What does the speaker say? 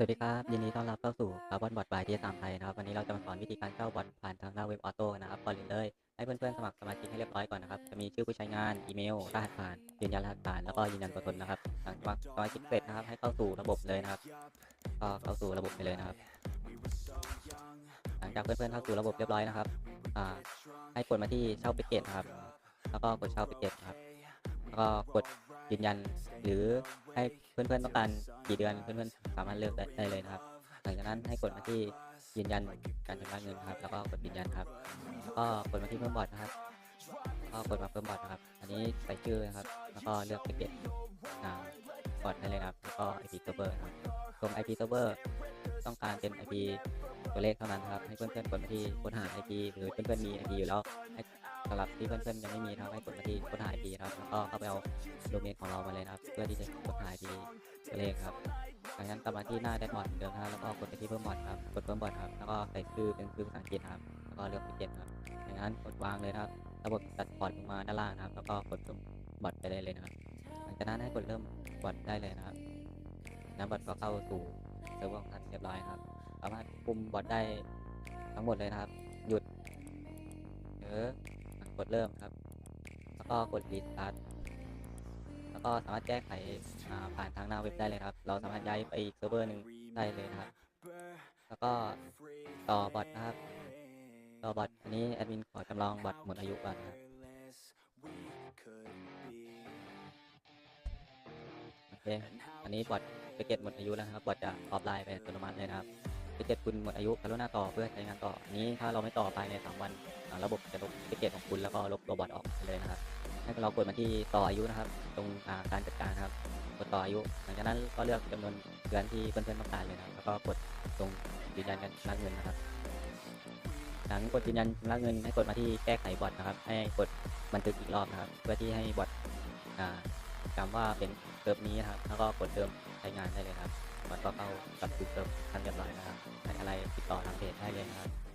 สวัสดีครับ ยินดีต้อนรับเข้าสู่คาร์บอนบอทบายที่สามไทยนะครับ วันนี้เราจะมาสอนวิธีการเข้าบอทผ่านทางหน้าเว็บออโต้นะครับก่อนอื่นเลย ให้เพื่อนๆสมัครสมาชิกให้เรียบร้อยก่อนนะครับ จะมีชื่อผู้ใช้งาน อีเมล รหัสผ่าน ยืนยันรหัสผ่าน แล้วก็ยืนยันตัวตนนะครับ หลังจากสมาชิกเสร็จนะครับ ให้เข้าสู่ระบบเลยนะครับ ก็เข้าสู่ระบบไปเลยนะครับ หลังจากเพื่อนๆเข้าสู่ระบบเรียบร้อยนะครับอ่าให้กดมาที่เช่าแพ็กเกจนะครับ แล้วก็กดเช่าแพ็กเกจครับ แล้วก็กด ยืนยัน หรือให้เพื่อนๆต้องการกี่เดือนเพื่อนๆสามารถเลือกได้ได้เลยนะครับ หลังจากนั้นให้กดมาที่ยืนยันการชำระเงินครับ แล้วก็กดยืนยันครับแล้วก็กดมาที่เพิ่มบอทนะครับก็กดมาเพิ่มบอทนะครับ อันนี้ใส่ชื่อนะครับ แล้วก็เลือกแพ็กเกจอ่าบอทได้เลยนะครับ แล้วก็ IP server นะครับตรง IP server ต้องการเป็น IP ตัวเลขเท่านั้นครับ ให้เพื่อนๆกดมาที่ค้นหา IP หรือเพื่อนๆมี IP อยู่แล้ว สำหรับที่เพื่อนๆยังไม่มีนะครับให้กดมาที่ค้นหา IP นะครับแล้วก็เข้าไปเอาโดเมนของเรามาเลยนะครับ เพื่อที่จะค้นหา IP ตัวเลขครับจากนั้นกลับมาที่หน้าแดชบอร์ดเหมือนเดิมนะครับแล้วก็กดไปที่เพิ่มบอร์ดครับกดเพิ่มบอร์ดครับแล้วก็ใส่ชื่อเป็นชื่อภาษาอังกฤษครับแล้วก็เลือกพิเศษครับจากนั้นกดวางเลยครับระบบตัดพอร์ตลงมาด้านล่างนะครับ แล้วก็กดเพิ่มบอร์ดไปได้เลยนะครับหลังจากนั้นให้กดเริ่มบอร์ดได้เลยนะครับแล้วบอร์ดก็เข้าสู่เซิร์ฟเวอร์ของท่านเรียบร้อยครับสามารถคุมบอร์ดได้ทั้งหมดเลยนะครับ หยุดหรือ กดเริ่มครับ แล้วก็กดรีสตาร์ทแล้วก็สามารถแก้ไขผ่านทางหน้าเว็บได้เลยครับ เราสามารถย้ายไปอีกเซิร์ฟเวอร์หนึ่งได้เลยนะครับ แล้วก็ต่อบอทนะครับ ต่อบอทอันนี้แอดมินขอจำลองบอทหมดอายุก่อนนะครับโอเค อันนี้บอทแพ็กเกจหมดอายุแล้วครับ บอทจะออฟไลน์ไปอัตโนมัติเลยนะครับแพ็กเกจคุณหมดอายุกรุณาต่อเพื่อใช้งานต่ออันนี้ถ้าเราไม่ต่อภายในสามวัน ระบบจะลบแพ็กเกจของ ก็ลบตัวบอทออกไปเลยนะครับ ให้เรากดมาที่ต่ออายุนะครับ ตรงการจัดการครับ กดต่ออายุ หลังจากนั้นก็เลือกจำนวนเดือนที่เพื่อนๆต้องการเลยนะครับแล้วก็กดตรงยืนยันการชำระเงินนะครับ หลังกดยืนยันชำระเงินให้กดมาที่แก้ไขบอทนะครับ ให้กดบันทึกอีกรอบนะครับ เพื่อที่ให้บอทจำว่าเป็นเซิร์ฟนี้นะครับ แล้วก็กดเริ่มใช้งานได้เลยครับบอทก็เข้ากับสู่เซิร์ฟทันเรียบร้อยนะครับใครอะไรติดต่อทางเพจได้เลยนะครับ